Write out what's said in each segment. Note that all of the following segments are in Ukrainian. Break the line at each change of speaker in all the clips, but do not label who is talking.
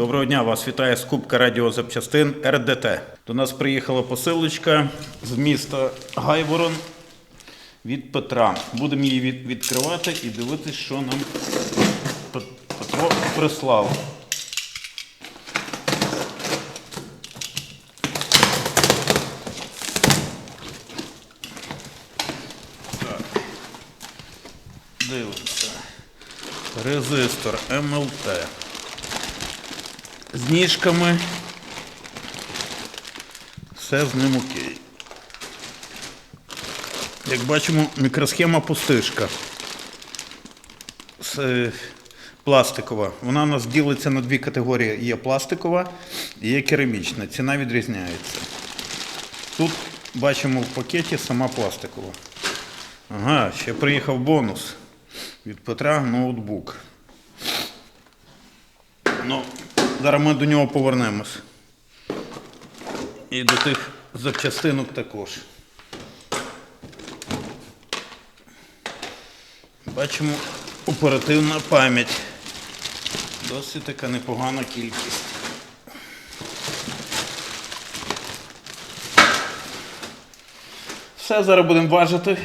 Доброго дня, вас вітає скупка радіозапчастин РДТ. До нас приїхала посилочка з міста Гайворон від Петра. Будемо її відкривати і дивитися, що нам Петро прислав. Дивимося. Резистор МЛТ. З ніжками. Все з ним окей. Як бачимо, мікросхема пустишка. Е, пластикова. Вона у нас ділиться на дві категорії. Є пластикова і є керамічна. Ціна відрізняється. Тут бачимо в пакеті сама пластикова. Ага, ще приїхав бонус від Петра ноутбук. Ну, зараз ми до нього повернемось. І до тих запчастинок також. Бачимо оперативна пам'ять. Досить така непогана кількість. Все, зараз будемо важити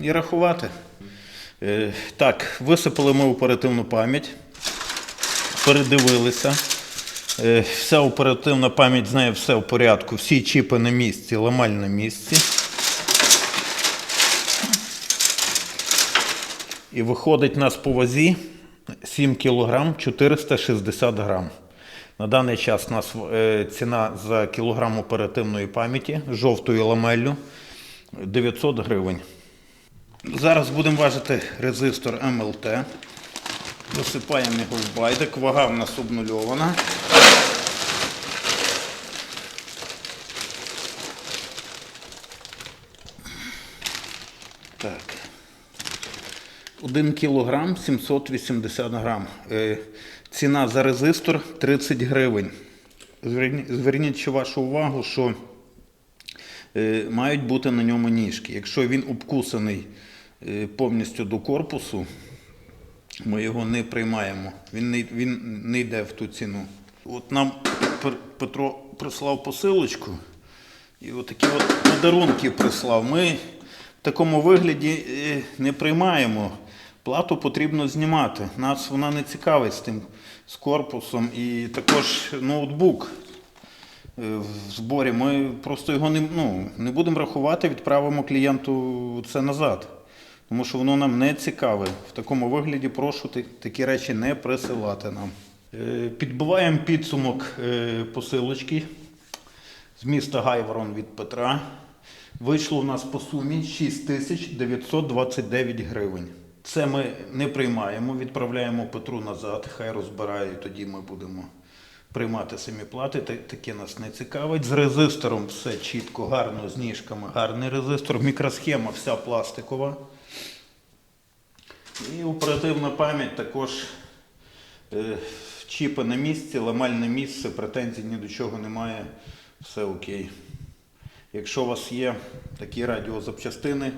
і рахувати. Е, Так, висипали ми оперативну пам'ять, передивилися. Е, Вся оперативна пам'ять з нею все в порядку. Всі чіпи на місці, ламаль на місці. І виходить нас по вазі 7 кг 460 грам. На даний час у нас е, ціна за кілограм оперативної пам'яті жовтою ламеллю 900 гривень. Зараз будемо важити резистор МЛТ. Висипаємо його в байдик. Вага в нас обнульована. Так. 1 кілограм 780 грам. Е, Ціна за резистор 30 гривень. Зверніть, вашу увагу, що е, мають бути на ньому ніжки. Якщо він обкусаний е, повністю до корпусу, ми його не приймаємо. Він не, він не йде в ту ціну. От нам Петро прислав посилочку і отакі от подарунки прислав. Ми такому вигляді е, не приймаємо. Плату потрібно знімати. Нас вона не цікавить з тим з корпусом і також ноутбук е, в зборі. Ми просто його не, ну, не будемо рахувати, відправимо клієнту це назад. Тому що воно нам не цікаве. В такому вигляді прошу такі речі не присилати нам. Е, Підбиваємо підсумок посилочки з міста Гайворон від Петра. Вийшло у нас по сумі 6929 гривень. Це ми не приймаємо, відправляємо Петру назад, хай розбирає, і тоді ми будемо приймати самі плати. Таке нас не цікавить. З резистором все чітко, гарно, з ніжками, гарний резистор. Мікросхема вся пластикова. І оперативна пам'ять також е, чіпи на місці, ламальне місце, претензій ні до чого немає, все окей. Якщо у вас є такі радіозапчастини,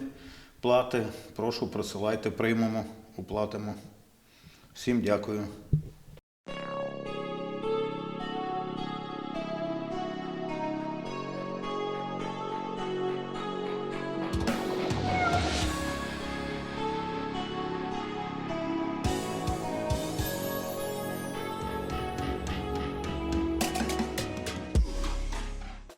плати, прошу присилайте, приймемо, оплатимо. Всім дякую.